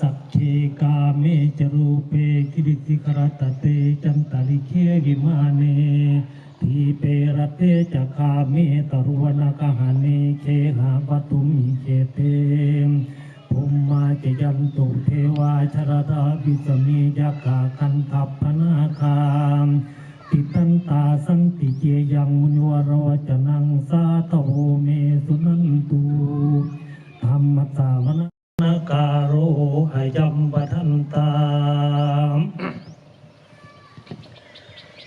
สัพเพกาเมจรูเปกิริติกรตเตจันตลิเควิมาเนทีเปรเตจะคาเมตรุวนกหาเนเคหาปตุมิเจเตภูมิมาจยันตุเทวาชรดาวิสมียากาคันทัพพนาคามติตันตาสันติเจยังมุนวรวจนังสาทโวเมสุนันตุ ธรรมสาวนาการโรอายัมปทันตาม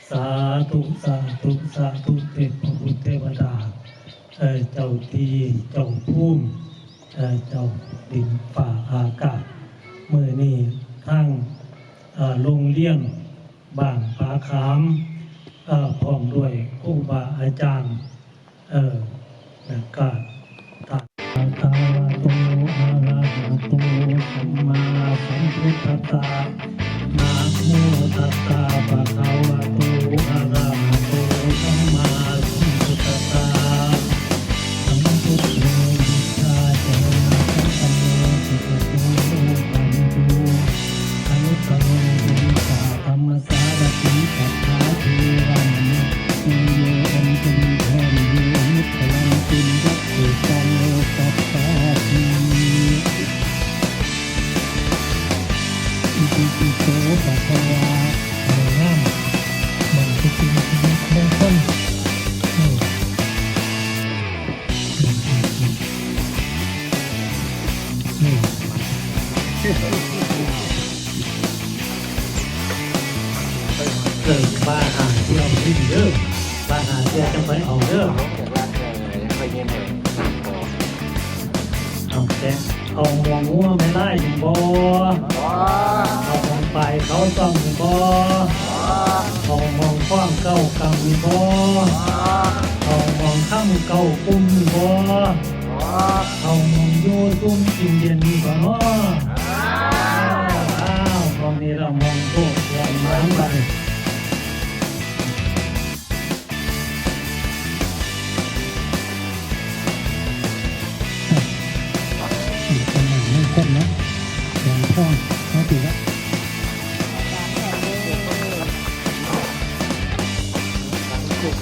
สาธุสาธุสาธุเทพบุตรเทวดาเจ้าทีเจ้าภูมิเอ่อเจ้าดินฝ่าอากาศเมื่อนี้ทั้งโรงเลี้ยงบานปาขามพร้อมด้วยครูบาอาจารย์ก็ สัม อิติปิโสปะคะวาหนึ่งงามมันจะเป็นชีวิตมงคลอืมอืมอืมอืมอืมเกิดบ้านหาที่ยวที่เด้อบ้านหาที่จะไปเอาเด้อจากร้านเลยไปเย็นเลยพอเอาแต่เอามองงัวไม่ไล่อยู่บ่ ไปเขาต้องบ่เองมองฟ้างเก้ากำบ่เองมองข้ามเก้าปุ่มบ่เองมองโยตุ้มกินเย็นบ่เนาะอ้าวตอนนี้เรามองโตกลงน้ำไป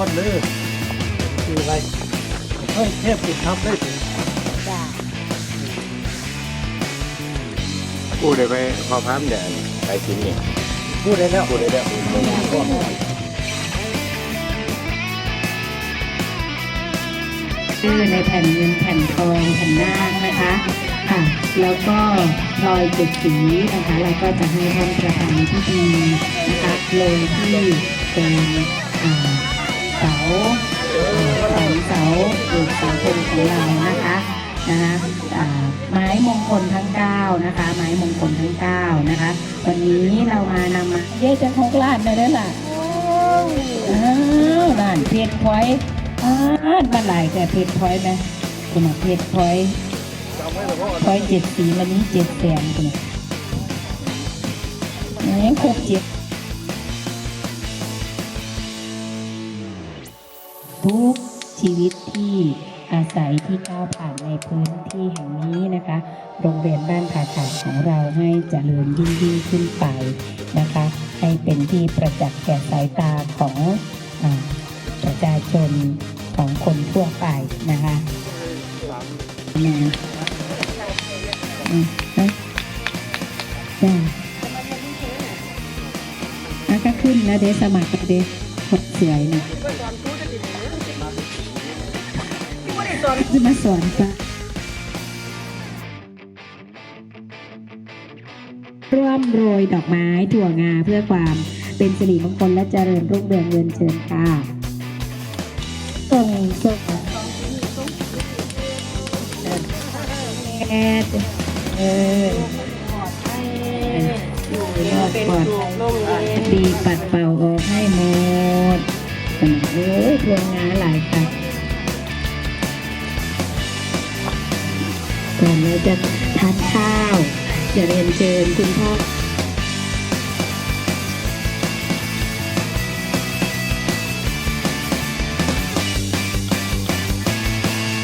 อก้อนเลือดคืออะไรเฮ้ยเทพติดทับได้ถึงพูดได้ไหมพอพัมเดี๋ยวไปกินนี่พูดได้แล้วพูดได้แล้วชื่อในแผ่นเงินแผ่นทองแผ่นนาคนะคะค่ะแล้วก็พลอยเจ็ดสีนะคะเราก็จะให้ท่านประธานพิธีนะคะลงที่เป็นอ่า เสาเอ่อสามเสาเอกสังคมของเรานะคะนะคะไม้มงคลทั้ง 9 นะคะ ไม้มงคลทั้ง 9 นะคะ วันนี้เรามานำมาเย้จะหกล้านได้แล้วล่ะอ้าวด่านเพชรพลอยอ้าวมาหลายแต่เพชรพลอยไหมคุณน่ะเพชรพลอยพลอยเจ็ดสีวันนี้เจ็ดแสนคุณน่ครบเจ็ด ทุกชีวิตที่อาศัยที่ก้าวผ่านในพื้นที่แห่งนี้นะคะ โรงเรียนบ้านผาขาดของเราให้เจริญยิ่งยิ่งขึ้นไปนะคะ ให้เป็นที่ประจักษ์แก่สายตาของอประชาชนของคนทั่วไปนะคะนะอืมเอ้ยจ้าแล้วก็ขึ้นแล้วเดสมัครแล้วเดคนสวยนะ จะมาสอนปะร่วมโรยดอกไม้ถั่วงาเพื่อความเป็นสิริมงคลและเจริญรุ่งเรืองเงินเชิญค่ะส่งส่งแอดเออรอดปลอดดีปัดเป่าออกให้หมดเอ้ยทวงงาหลายค่ะ ก่อนเราจะทานข้าวจะเรียนเชิญคุณพ่อ